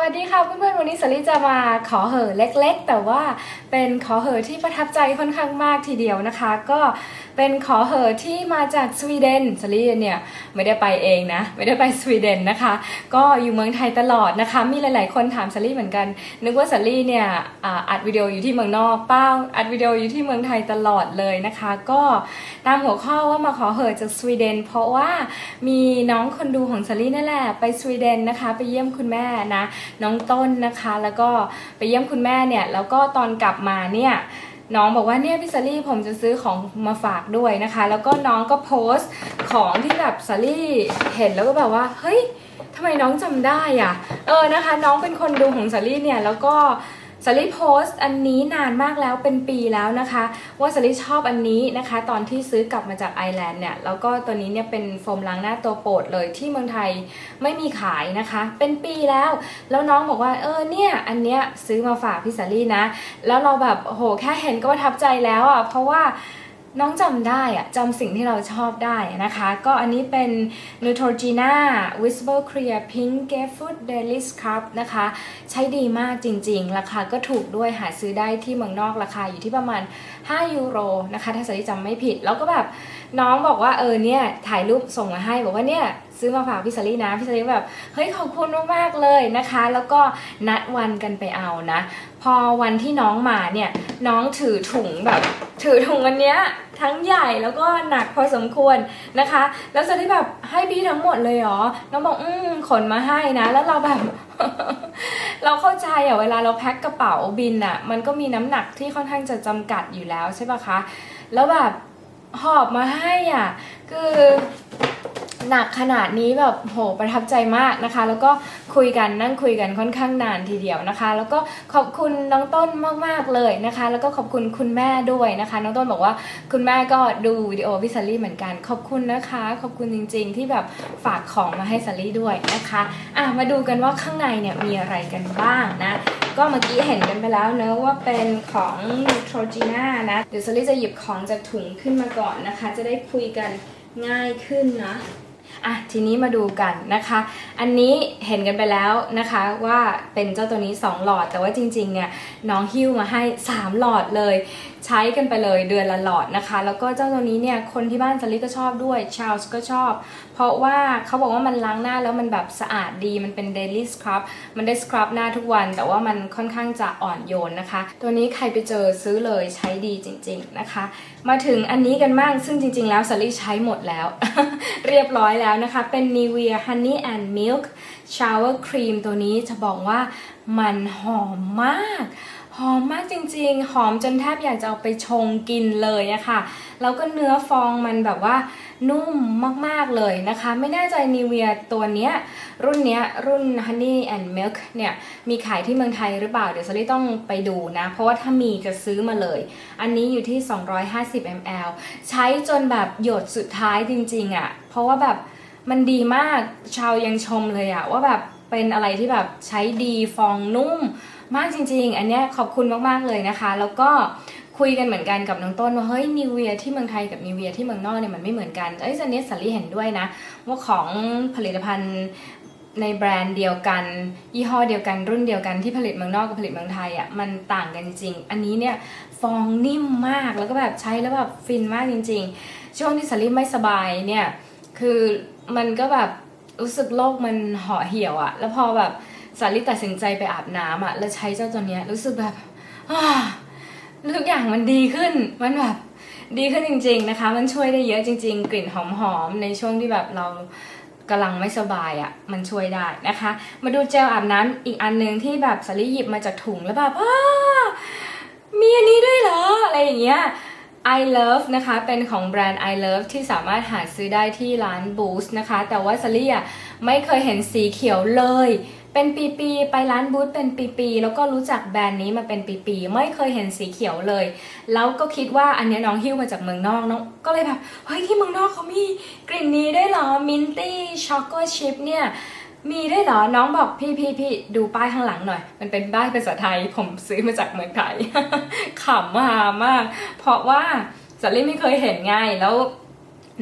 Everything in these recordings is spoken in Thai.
วัสดีค่ะเพื่อนๆวันนี้สลิจะมาขอเหอเล็กๆ แต่ว่าเป็นขอเหอที่ประทับใจค่อนข้างมากทีเดียวนะคะ ก็เป็นขอเหอที่มาจากสวีเดนสลิเนี่ยไม่ได้ไปเองนะไม่ได้ไปสวีเดนนะคะ ก็อยู่เมืองไทยตลอดนะคะ มีหลายๆ คนถามสลิเหมือนกัน นึกว่าสลิเนี่ยอัดวิดีโออยู่ที่เมืองนอกเป้าอัดวิดีโออยู่ที่เมืองไทยตลอดเลยนะคะ ก็ตามหัวข้อว่ามาขอเหอจากสวีเดน เพราะว่ามีน้องคนดูของสลินั่นแหละไปสวีเดนนะคะ ไปเยี่ยมคุณแม่นะน้องต้นนะคะ แล้วก็ไปเยี่ยมคุณแม่เนี่ย แล้วก็ตอนกลับมาเนี่ยน้องบอกว่าเนี่ยพี่สลี่ผมจะซื้อของมาฝากด้วยนะคะ แล้วก็น้องก็โพสต์ของที่แบบสลี่เห็นแล้วก็แบบว่าเฮ้ยทำไมน้องจำได้อะ เออนะคะ น้องเป็นคนดูของสลี่เนี่ยแล้วก็ สลี่โพสต์อันนี้นานมากแล้วเป็นปีแล้วนะคะ ว่าสลี่ชอบอันนี้นะคะ ตอนที่ซื้อกลับมาจากไอแลนด์เนี่ยแล้วก็ตัวนี้เนี่ยเป็นโฟมล้างหน้าตัวโปรดเลยที่เมืองไทยไม่มีขายนะคะ เป็นปีแล้ว แล้วน้องบอกว่าเออเนี่ยอันเนี้ยซื้อมาฝากพี่สาลี่นะ แล้วเราแบบโอ้โหแค่เห็นก็ประทับใจแล้วอะเพราะว่า น้องจำได้อะจำสิ่งที่เราชอบได้นะคะ ก็อันนี้เป็น Neutrogena Whisper Clear Pink Grapefruit Daily Scrub นะคะ ใช้ดีมากจริงๆ ราคาก็ถูกด้วยหาซื้อได้ที่เมืองนอกราคาอยู่ที่ประมาณ 5 ยูโรนะคะ ถ้าสาลี่จำไม่ผิด แล้วก็แบบน้องบอกว่าเออเนี่ย ถ่ายรูปส่งมาให้บอกว่าเนี่ย ซื้อมาฝากพี่สลี่นะพี่สลี่แบบเฮ้ยขอบคุณมากๆเลยนะคะ แล้วก็นัดวันกันไปเอานะ พอวันที่น้องมาเนี่ยน้องถือถุงแบบ ถือถุงอันเนี้ยทั้งใหญ่แล้วก็หนักพอสมควรนะคะ แล้วสลี่แบบให้พี่ทั้งหมดเลยเหรอน้องบอกอืมขนมาให้นะ แล้วเราแบบ เราเข้าใจอะเวลาเราแพ็คกระเป๋าบินอะมันก็มีน้ำหนักที่ค่อนข้างจะจำกัดอยู่แล้วใช่ปะคะ แล้วแบบหอบมาให้อะ คือ หนักขนาดนี้แบบโหประทับใจมากนะคะ แล้วก็คุยกันนั่งคุยกันค่อนข้างนานทีเดียวนะคะ แล้วก็ขอบคุณน้องต้นมากๆเลยนะคะ แล้วก็ขอบคุณคุณแม่ด้วยนะคะ น้องต้นบอกว่าคุณแม่ก็ดูวิดีโอพี่ซัลลี่เหมือนกัน ขอบคุณนะคะ ขอบคุณจริง ๆ ที่แบบฝากของมาให้ซัลลี่ด้วยนะคะอะมาดูกันว่าข้างในเนี่ยมีอะไรกันบ้างนะก็เมื่อกี้เห็นกันไปแล้วเนอะว่าเป็นของ Neutrogena นะเดี๋ยวซลี่จะหยิบของจากถุงขึ้นมาก่อนนะคะ จะได้คุยกันง่ายขึ้นนะ อะทีนี้มาดูกันนะคะ อันนี้เห็นกันไปแล้วนะคะว่าเป็นเจ้าตัวนี้ 2 หลอด แต่ว่าจริงๆเนี่ยน้องหิ้วมาให้ 3 หลอดเลย ใช้กันไปเลยเดือนละหลอดนะคะ แล้วก็เจ้าตัวนี้เนี่ยคนที่บ้านซาลีก็ชอบด้วยชาลส์ก็ชอบ เพราะว่าเขาบอกว่ามันล้างหน้าแล้วมันแบบสะอาดดีมันเป็น daily scrub มันได้สครับหน้าทุกวัน แต่ว่ามันค่อนข้างจะอ่อนโยนนะคะ ตัวนี้ใครไปเจอซื้อเลยใช้ดีจริง ๆนะคะ มาถึงอันนี้กันบ้าง ซึ่งจริง ๆ แล้วสลี่ใช้หมดแล้ว เรียบร้อยแล้วนะคะ เป็น Nivea Honey and Milk Shower Cream ตัวนี้จะบอกว่ามันหอมมาก หอมมากจริงๆ หอมจนแทบอยากจะเอาไปชงกินเลยอะค่ะ แล้วก็เนื้อฟองมันแบบว่านุ่มมากๆเลยนะคะ ไม่แน่ใจนิเวียตัวเนี้ยรุ่นเนี้ยรุ่น Honey and Milk เนี่ยมีขายที่เมืองไทยหรือเปล่า เดี๋ยวซารี่ต้องไปดูนะ เพราะว่าถ้ามีจะซื้อมาเลย อันนี้อยู่ที่ 250 ml ใช้จนแบบหยดสุดท้ายจริงๆอะเพราะว่าแบบมันดีมากชาวยังชมเลยอะว่าแบบเป็นอะไรที่แบบใช้ดีฟองนุ่ม มากจริง ๆ อันเนี้ยขอบคุณมากๆเลยนะคะ แล้วก็คุยกันเหมือนกันกับน้องต้นว่าเฮ้ยนิเวียที่เมืองไทยกับนิเวียที่เมืองนอกเนี่ยมันไม่เหมือนกันเอ้ยอันนี้ยสาลีเห็นด้วยนะ ว่าของผลิตภัณฑ์ในแบรนด์เดียวกัน ยี่ห้อเดียวกันรุ่นเดียวกันที่ผลิตเมืองนอกกับผลิตเมืองไทยอะ่ะมันต่างกันจริง อันนี้เนี่ยฟองนิ่มมากแล้วก็แบบใช้แล้วแบบฟินมากจริง ๆ ช่วงที่สาลีไม่สบายเนี่ยคือมันก็แบบรู้สึกโลกมันห่อเหี่ยวอะแล้วพอแบบ สาลิตัดสินใจไปอาบน้ำอะแล้วใช้เจ้าตัวเนี้ยรู้สึกแบบอ่าทุกอย่างมันดีขึ้นมันแบบดีขึ้นจริง ๆนะคะ มันช่วยได้เยอะจริง ๆ กลิ่นหอมๆในช่วงที่แบบเรากำลังไม่สบายอะมันช่วยได้นะคะ มาดูเจลอาบน้ำอีกอันหนึ่งที่แบบสาลิหยิบมาจากถุงแล้วแบบอ้ามีอันนี้ด้วยเหรออะไรอย่างเงี้ย I Love นะคะ เป็นของแบรนด์ I Love ที่สามารถหาซื้อได้ที่ร้าน Boost นะคะ แต่ว่าซารี่อะไม่เคยเห็นสีเขียวเลย เป็นปีๆไปร้านบูธเป็นปีๆแล้วก็รู้จักแบรนด์นี้มาเป็นปีๆไม่เคยเห็นสีเขียวเลย แล้วก็คิดว่าอันเนี้ยน้องหิ้วมาจากเมืองนอกน้องก็เลยแบบเฮ้ยที่เมืองนอกเขามีกลิ่นนี้ได้เหรอมินตี้ช็อกโกชิพเนี่ยมีได้เหรอ น้องบอกพี่พี่พี่ดูป้ายข้างหลังหน่อย มันเป็นป้ายภาษาไทย ผมซื้อมาจากเมืองไทยขำมามาก เพราะว่าสาลี่ไม่เคยเห็นไงแล้ว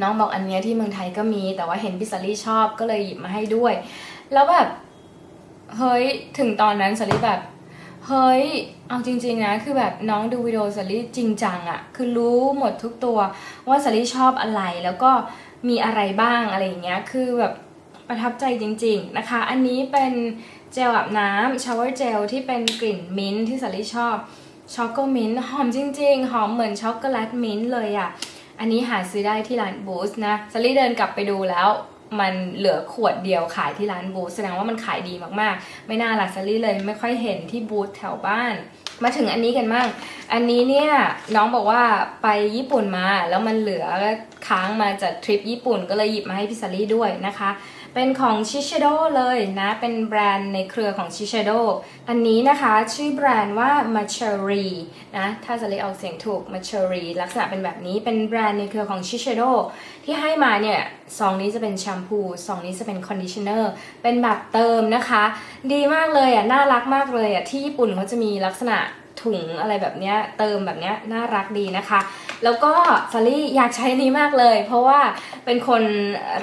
น้องบอกอันเนี้ยที่เมืองไทยก็มี แต่ว่าเห็นพี่สาลี่ชอบก็เลยหยิบมาให้ด้วย แล้วแบบ เฮ้ยถึงตอนนั้นสลิแบบ เฮ้ย เอาจริง ๆ นะ คือแบบน้องดูวิดีโอสลิจริงจังอะคือรู้หมดทุกตัวว่าสลิชอบอะไรแล้วก็มีอะไรบ้างอะไรอย่างเงี้ย คือแบบประทับใจจริง ๆนะคะ อันนี้เป็นเจลอาบน้ำชาวเวอร์เจลที่เป็นกลิ่นมิ้นท์ที่สลิชอบช็อกโกมิ้นท์หอมจริง ๆ หอมเหมือนช็อกโกแลตมิ้นท์เลยอะอันนี้หาซื้อได้ที่ร้านบูสนะสลิเดินกลับไปดูแล้ว มันเหลือขวดเดียวขายที่ร้านบูธแสดงว่ามันขายดีมากๆ ไม่น่าลักซ์รี่เลยไม่ค่อยเห็นที่บูธแถวบ้าน มาถึงอันนี้กันบ้าง อันนี้เนี่ยน้องบอกว่าไปญี่ปุ่นมาแล้วมันเหลือค้างมาจากทริปญี่ปุ่นก็เลยหยิบมาให้พี่ซารี่ด้วยนะคะ เป็นของชิช a d o เลยนะ เป็นแบรนด์ในเครือของชิช a d o อันนี้นะคะชื่อแบรนด์ว่า m a c h e r y นะ ถ้าจะเรียกออกเสียงถูก m a c h e r y ลักษณะเป็นแบบนี้เป็นแบรนด์ในเครือของชิช a d o ที่ให้มาเนี่ยซองนี้จะเป็นแชมพูซองนี้จะเป็นคอนดิชเนอร์เป็นแบบเติมนะคะ ดีมากเลยอะ น่ารักมากเลยอะ ที่ญี่ปุ่นเขาจะมีลักษณะ ถุงอะไรแบบเนี้ยเติมแบบเนี้ยน่ารักดีนะคะ แล้วก็ซารี่อยากใช้นี้มากเลย เพราะว่าเป็นคน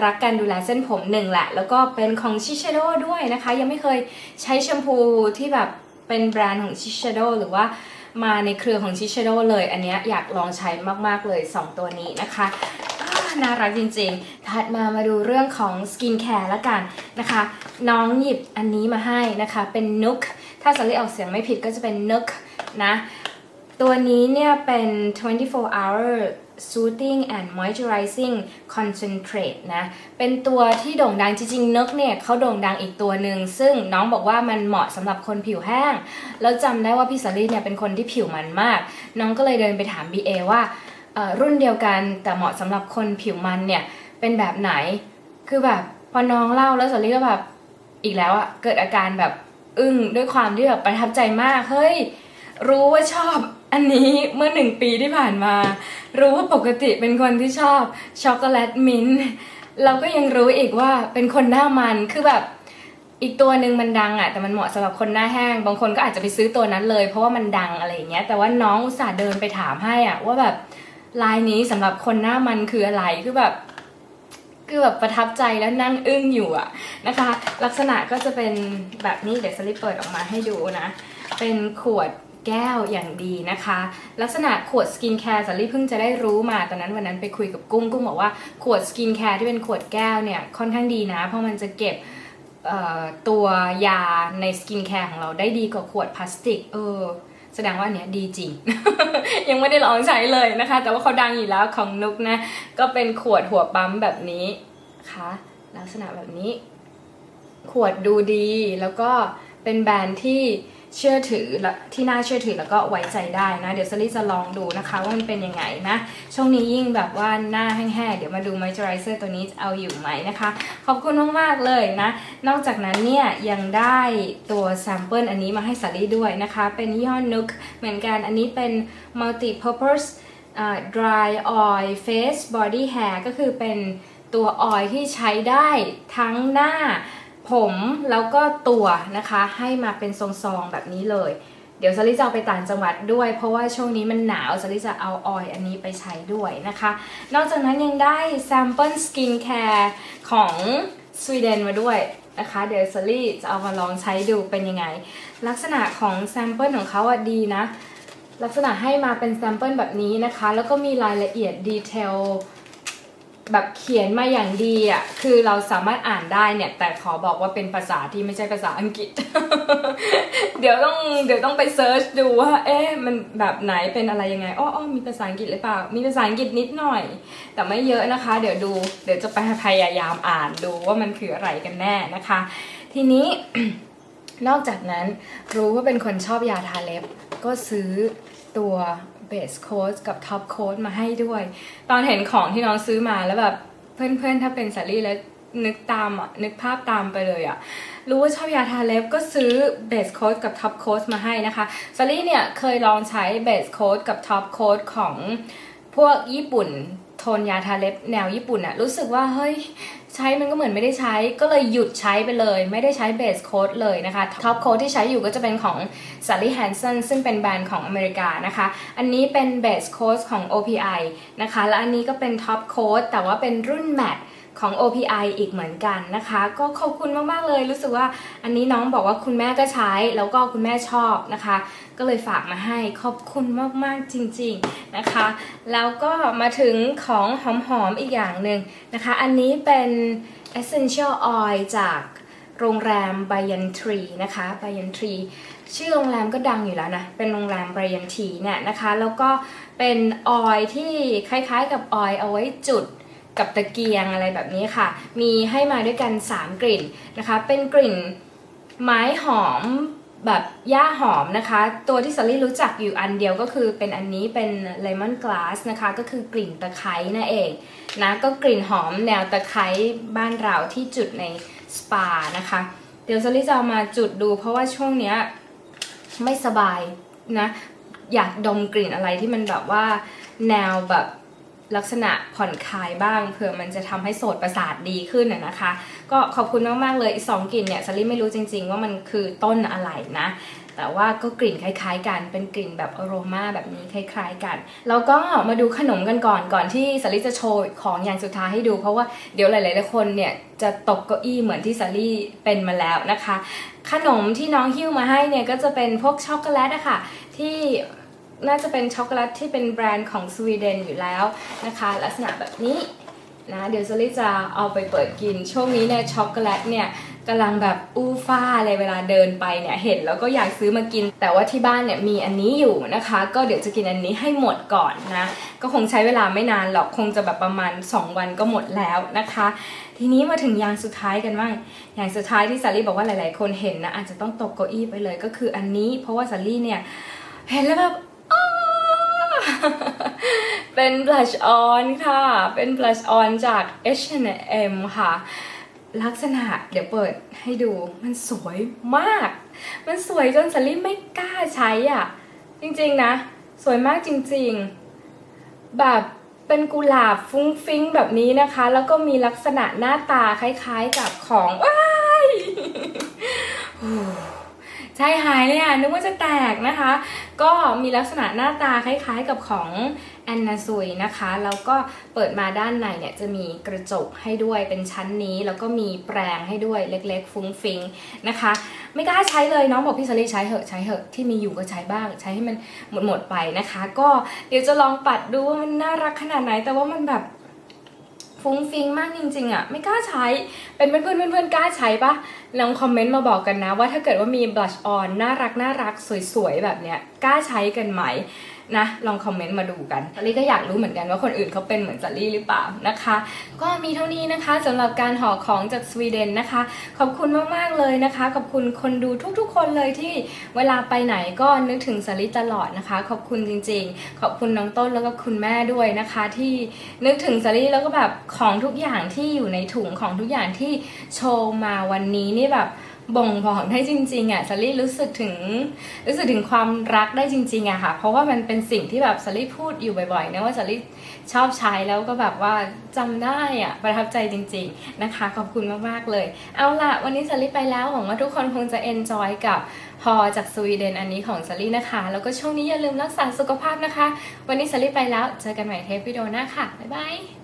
รักการดูแลเส้นผมหนึ่งแหละ แล้วก็เป็นของชิช a d o ด้วยนะคะ ยังไม่เคยใช้แชมพูที่แบบเป็นแบรนด์ของชิช a d o หรือว่ามาในเครือของชิช a d o เลย อันนี้อยากลองใช้มาก ๆ เลย 2 ตัวนี้นะคะน่ารักจริงๆ ถัดมามาดูเรื่องของสกินแคร์ละกันนะคะ น้องหยิบอันนี้มาให้นะคะ เป็นนุก ถ้าสารีออกเสียงไม่ผิดก็จะเป็นนุก นะ ตัวนี้เนี่ยเป็น 24 hour soothing and moisturizing concentrate นะ เป็นตัวที่โด่งดังจริงๆนกเนี่ยเขาโด่งดังอีกตัวหนึ่ง ซึ่งน้องบอกว่ามันเหมาะสำหรับคนผิวแห้ง แล้วจำได้ว่าพี่สาลีเนี่ยเป็นคนที่ผิวมันมาก น้องก็เลยเดินไปถาม BA ว่าเอ่อรุ่นเดียวกันแต่เหมาะสำหรับคนผิวมันเนี่ย เป็นแบบไหน คือแบบพอน้องเล่าแล้วสาลีก็แบบอีกแล้วอะเกิดอาการแบบอึ้งด้วยความที่แบบประทับใจมาก เฮ้ย รู้ว่าชอบอันนี้เมื่อหนึ่งปีที่ผ่านมา รู้ว่าปกติเป็นคนที่ชอบช็อกโกแลตมิ้นท์เราก็ยังรู้อีกว่าเป็นคนหน้ามันคือแบบอีกตัวหนึ่งมันดังอะแต่มันเหมาะสำหรับคนหน้าแห้ง บางคนก็อาจจะไปซื้อตัวนั้นเลย เพราะว่ามันดังอะไรอย่างเงี้ย แต่ว่าน้องอุตส่าห์เดินไปถามให้อะว่าแบบลายนี้สำหรับคนหน้ามันคืออะไรคือแบบคือแบบประทับใจแล้วนั่งอึ้งอยู่อะนะคะ ลักษณะก็จะเป็นแบบนี้เดี๋ยวสลิปเปิดออกมาให้ดูนะ เป็นขวด แก้วอย่างดีนะคะ ลักษณะขวดสกินแคร์สลิปเพิ่งจะได้รู้มาตอนนั้นวันนั้นไปคุยกับกุ้งกุ้งบอกว่าขวดสกินแคร์ที่เป็นขวดแก้วเนี่ยค่อนข้างดีนะ เพราะมันจะเก็บตัวยาในสกินแคร์ของเราได้ดีกว่าขวดพลาสติก เออ แสดงว่าอันเนี้ยดีจริง ยังไม่ได้ลองใช้เลยนะคะ แต่ว่าเขาดังอยู่แล้วของนุกนะ ก็เป็นขวดหัวปั๊มแบบนี้นะคะลักษณะแบบนี้ ขวดดูดีแล้วก็เป็นแบรนด์ที่ เชื่อถือและที่น่าเชื่อถือแล้วก็ไว้ใจได้นะ เดี๋ยวสลิจะลองดูนะคะว่ามันเป็นยังไงนะ ช่วงนี้ยิ่งแบบว่าหน้าแห้งๆ เดี๋ยวมาดูม o ย s เจอไรเซอร์ตัวนี้เอาอยู่ไหมนะคะ ขอบคุณมากๆเลยนะ นอกจากนั้นเนี่ยยังได้ตัวแซมเปิลอันนี้มาให้สลิด้วยนะคะ เป็นยี่ห้อนุกเหมือนกันอันนี้เป็น multi purpose อ่า dry oil face body hair ก็คือเป็นตัวออยที่ใช้ได้ทั้งหน้า ผมแล้วก็ตัวนะคะให้มาเป็นทรงๆแบบนี้เลย เดี๋ยวซาริจะเอาไปต่างจังหวัดด้วย เพราะว่าช่วงนี้มันหนาวซาริจะเอาออยล์อันนี้ไปใช้ด้วยนะคะ นอกจากนั้นยังได้ sample skin care ของสวีเดนมาด้วยนะคะเดี๋ยวซาริจะเอามาลองใช้ดูเป็นยังไง ลักษณะของแซมเปิลของเขาอะดีนะ ลักษณะให้มาเป็นแซมเปิลแบบนี้นะคะ แล้วก็มีรายละเอียดดีเทล แบบเขียนมาอย่างดีอะ คือเราสามารถอ่านได้เนี่ย แต่ขอบอกว่าเป็นภาษาที่ไม่ใช่ภาษาอังกฤษ เดี๋ยวต้องเดี๋ยวต้องไปเซิร์ชดูว่า เอ๊ะ มันแบบไหนเป็นอะไรยังไง อ้ออ้อมีภาษาอังกฤษหรือเปล่า มีภาษาอังกฤษนิดหน่อย แต่ไม่เยอะนะคะ เดี๋ยวดู เดี๋ยวจะไปพยายามอ่านดูว่ามันคืออะไรกันแน่นะคะ ทีนี้ นอกจากนั้นรู้ว่าเป็นคนชอบยาทาเล็บ ก็ซื้อตัว เบสโค้ดกับท็อปโค้ดมาให้ด้วย ตอนเห็นของที่น้องซื้อมาแล้วแบบเพื่อนๆ ถ้าเป็นสาลี่แล้วนึกตามอะนึกภาพตามไปเลยอะ รู้ว่าชอบยาทาเล็บก็ซื้อเบสโค้ดกับท็อปโค้ดมาให้นะคะสาลี่เนี่ยเคยลองใช้เบสโค้ดกับท็อปโค้ดของพวกญี่ปุ่น โทนยาทาเล็บแนวญี่ปุ่นอะรู้สึกว่าเฮ้ย ใช้มันก็เหมือนไม่ได้ใช้ก็เลยหยุดใช้ไปเลย ไม่ได้ใช้เบสโค้ดเลยนะคะท็อปโค้ดที่ใช้อยู่ก็จะเป็นของ Sally Hansen ซึ่งเป็นแบรนด์ของอเมริกานะคะ อันนี้เป็นเบสโค้ดของ OPI นะคะ และอันนี้ก็เป็นท็อปโค้ดแต่ว่าเป็นรุ่นแมตของ OPI อีกเหมือนกันนะคะ ก็ขอบคุณมาก ๆ เลยรู้สึกว่าอันนี้น้องบอกว่าคุณแม่ก็ใช้แล้วก็คุณแม่ชอบนะคะ ก็เลยฝากมาให้ขอบคุณมากๆจริงๆนะคะ แล้วก็มาถึงของหอมๆอีกอย่างหนึ่งนะคะ อันนี้เป็น Essential Oil จากโรงแรม b ายันทรีนะคะ b ายันทรีชื่อโรงแรมก็ดังอยู่แล้วนะ เป็นโรงแรม b ายันทีเนี่ยนะคะ แล้วก็เป็นออยที่คล้ายๆกับออยเอาไว้จุดกับตะเกียงอะไรแบบนี้ค่ะ มีให้มาด้วยกัน 3 กลิ่นนะคะ เป็นกลิ่นไม้หอม แบบหญ้าหอมนะคะ ตัวที่สลี่รู้จักอยู่อันเดียวก็คือเป็นอันนี้เป็นเลมอนกลาสนะคะ ก็คือกลิ่นตะไคร้นั่นเองนะก็กลิ่นหอมแนวตะไคร้บ้านเราที่จุดในสปานะคะ เดี๋ยวสลี่จะเอามาจุดดู เพราะว่าช่วงเนี้ยไม่สบายนะ อยากดมกลิ่นอะไรที่มันแบบว่าแนวแบบ ลักษณะผ่อนคลายบ้างเผื่อมันจะทำให้โสดประสาทดีขึ้นนะนะคะ ก็ขอบคุณมากๆเลยสองกลิ่นเนี่ยซารี่ไม่รู้จริง ๆ ว่ามันคือต้นอะไรนะ แต่ว่าก็กลิ่นคล้าย ๆ กันเป็นกลิ่นแบบอโรมาแบบนี้คล้าย ๆ กัน แล้วก็มาดูขนมกันก่อนก่อนที่สาลี่จะโชว์ของอย่างสุดท้ายให้ดู เพราะว่าเดี๋ยวหลายๆคนเนี่ยจะตกเก้าอี้เหมือนที่สาลี่เป็นมาแล้วนะคะ ขนมที่น้องหิ้วมาให้เนี่ยก็จะเป็นพวกช็อกโกแลตอะค่ะที่ น่าจะเป็นช็อกโกแลตที่เป็นแบรนด์ของสวีเดนอยู่แล้วนะคะ ลักษณะแบบนี้นะเดี๋ยวซาลี่จะเอาไปเปิดกิน ช่วงนี้เนี่ยช็อกโกแลตเนี่ยกำลังแบบอู้ฟ้าเลยเวลาเดินไปเนี่ยเห็นแล้วก็อยากซื้อมากิน แต่ว่าที่บ้านเนี่ยมีอันนี้อยู่นะคะ ก็เดี๋ยวจะกินอันนี้ให้หมดก่อนนะ ก็คงใช้เวลาไม่นานหรอกคงจะแบบประมาณ 2 วันก็หมดแล้วนะคะ ทีนี้มาถึงอย่างสุดท้ายกันบ้างอย่างสุดท้ายที่ซารี่บอกว่าหลาย ๆ คนเห็นนะอาจจะต้องตกเก้าอี้ไปเลยก็คืออันนี้ เพราะว่าซารี่เนี่ยเห็นแล้วแบบ เป็น blush on ค่ะ เป็น blush on จาก H&M ค่ะ ลักษณะเดี๋ยวเปิดให้ดูมันสวยมาก มันสวยจนสลิมไม่กล้าใช้อะ จริงๆนะ สวยมากจริงๆ แบบเป็นกุหลาบฟุ้งฟิ้งแบบนี้นะคะ แล้วก็มีลักษณะหน้าตาคล้ายๆกับของว้าย ใจหายเลยอะนึกว่าจะแตกนะคะ ก็มีลักษณะหน้าตาคล้ายๆกับของแอนนาซุยนะคะ แล้วก็เปิดมาด้านในเนี่ยจะมีกระจกให้ด้วยเป็นชั้นนี้ แล้วก็มีแปรงให้ด้วยเล็กๆ ฟุ้งฟิงนะคะ ไม่กล้าใช้เลยน้องบอกพี่สลีใช้เหอะใช้เหอะที่มีอยู่ก็ใช้บ้าง ใช้ให้มันหมดๆไปนะคะ ก็เดี๋ยวจะลองปัดดูว่ามันน่ารักขนาดไหน แต่ว่ามันแบบฟุ้งฟิงมากจริงๆอะไม่กล้าใช้เป็นเพื่อนๆเพื่อนๆกล้าใช้ปะ ลองคอมเมนต์มาบอกกันนะ ว่าถ้าเกิดว่ามีบลัชออนน่ารักน่ารักสวยๆ แบบเนี้ยกล้าใช้กันไหมนะลองคอมเมนต์มาดูกันซารี่ก็อยากรู้เหมือนกันว่าคนอื่นเขาเป็นเหมือนซารี่หรือเปล่านะคะ ก็มีเท่านี้นะคะสำหรับการห่อของจากสวีเดนนะคะ ขอบคุณมากๆเลยนะคะ ขอบคุณคนดูทุกๆ คนเลยที่เวลาไปไหนก็นึกถึงสาริตลอดนะคะ ขอบคุณจริง ๆ ขอบคุณน้องต้นแล้วก็คุณแม่ด้วยนะคะ ที่นึกถึงสาริแล้วก็แบบของทุกอย่างที่อยู่ในถุงของทุกอย่างที่โชว์มาวันนี้นี่แบบบ่งบอกได้จริงๆอะสารี่รู้สึกถึงรู้สึกถึงความรักได้จริงๆอะค่ะ เพราะว่ามันเป็นสิ่งที่แบบสารี่พูดอยู่บ่อยๆนะว่าสารี่ชอบใช้แล้วก็แบบว่าจำได้อะประทับใจจริงๆนะคะ ขอบคุณมากๆเลย เอาล่ะ วันนี้สารี่ไปแล้วหวังว่าทุกคนคงจะ enjoy กับพอจากสวีเดนอันนี้ของสารี่นะคะ แล้วก็ช่วงนี้อย่าลืมรักษาสุขภาพนะคะ วันนี้สารี่ไปแล้วเจอกันใหม่เทปวิดีโอหน้าค่ะบ๊ายบาย